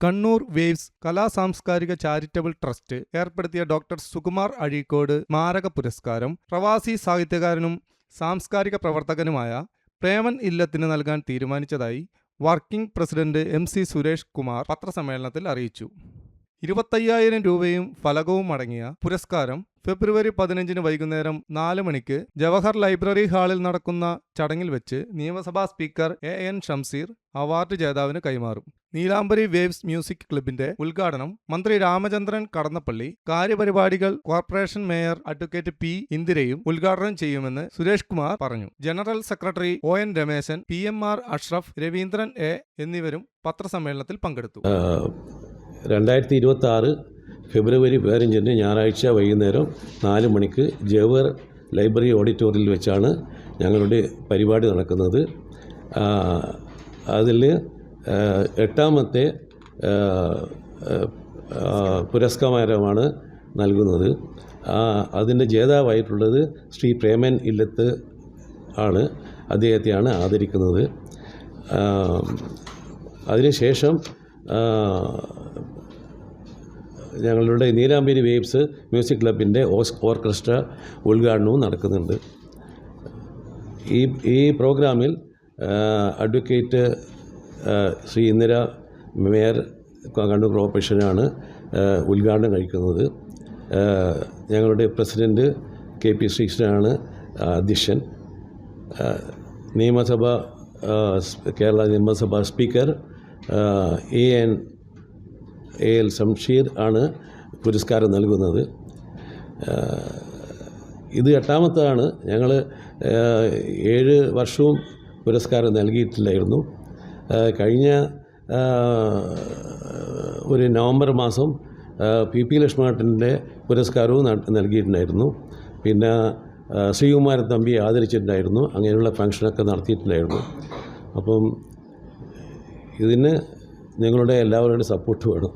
Kannur waves കലാ സാംസ്കാരിക charitable trust ഏർപ്പെടുത്തിയ ഡോക്ടർ സുകുമാർ അഴീക്കോട് സ്മാരക പുരസ്കാരം പ്രവാസി സാഹിത്യകാരനും സാംസ്കാരിക പ്രവർത്തകനുമായ പ്രേമൻ ഇല്ലത്തിന് നൽകാൻ തീരുമാനിച്ചതായി working president M C Suresh Kumar പത്രസമ്മേളനത്തിൽ അറിയിച്ചു. ഇരുപത്തയ്യായിരം രൂപയും ഫലകവും അടങ്ങിയ പുരസ്കാരം ഫെബ്രുവരി പതിനഞ്ചിന് വൈകുന്നേരം നാല് മണിക്ക് ജവഹർ ലൈബ്രറി ഹാളിൽ നടക്കുന്ന ചടങ്ങിൽ വെച്ച് നിയമസഭാ speaker A N Shamseer award ജേതാവിന് കൈമാറും. നീലാംബരി വേവ്സ് മ്യൂസിക് ക്ലബിന്റെ ഉദ്ഘാടനം മന്ത്രി രാമചന്ദ്രൻ കടന്നപ്പള്ളി കാര്യപരിപാടികൾ കോർപ്പറേഷൻ മേയർ അഡ്വക്കേറ്റ് പി ഇന്ദിരയും ഉദ്ഘാടനം ചെയ്യുമെന്ന് സുരേഷ് കുമാർ പറഞ്ഞു. General secretary O N Rameshan P M R Ashraf Raveendran A എന്നിവരും പത്രസമ്മേളനത്തിൽ പങ്കെടുത്തു. രണ്ടായിരത്തി ഇരുപത്തി ആറ് ഫെബ്രുവരി പതിനഞ്ചിന് ഞായറാഴ്ച വൈകുന്നേരം നാല് മണിക്ക് ജവഹർ ലൈബ്രറി ഓഡിറ്റോറിയത്തിൽ വെച്ചാണ് ഞങ്ങളുടെ പരിപാടി നടക്കുന്നത്. അതിൽ എട്ടാമത്തെ പുരസ്കാരമാണ് നൽകുന്നത്. അതിന്റെ ജേതാവായിട്ടുള്ളത് ശ്രീ പ്രേമൻ ഇല്ലത്ത് ആണ്. അദ്ദേഹത്തെയാണ് ആദരിക്കുന്നത്. അതിനുശേഷം ഞങ്ങളുടെ നീലാംബരി വേവ്സ് മ്യൂസിക് ക്ലബിന്റെ ഓർക്കസ്ട്ര ഉദ്ഘാടനവും നടക്കുന്നുണ്ട്. ഈ ഈ പ്രോഗ്രാമിൽ അഡ്വക്കേറ്റ് ശ്രീ ഇന്ദിര മേയർ കണ്ണൂർ കോർപ്പറേഷനാണ് ഉദ്ഘാടനം കഴിക്കുന്നത്. ഞങ്ങളുടെ പ്രസിഡന്റ് കെ പി ശ്രീകൃഷ്ണനാണ് അധ്യക്ഷൻ. നിയമസഭ കേരള നിയമസഭ speaker A N A L Shamseer ആണ് പുരസ്കാരം നൽകുന്നത്. ഇത് എട്ടാമത്തതാണ് ഞങ്ങൾ ഏഴ് വർഷവും പുരസ്കാരം നൽകിയിട്ടില്ലായിരുന്നു. കഴിഞ്ഞ ഒരു നവംബർ മാസം പി പി ലക്ഷ്മണേട്ടന്റെ പുരസ്കാരവും നൽകിയിട്ടുണ്ടായിരുന്നു. പിന്നെ ശ്രീകുമാരൻ തമ്പി ആദരിച്ചിട്ടുണ്ടായിരുന്നു. അങ്ങനെയുള്ള ഫംഗ്ഷനൊക്കെ നടത്തിയിട്ടുണ്ടായിരുന്നു. അപ്പം ഇതിന് നിങ്ങളുടെ എല്ലാവരുടെയും സപ്പോർട്ട് വേണം.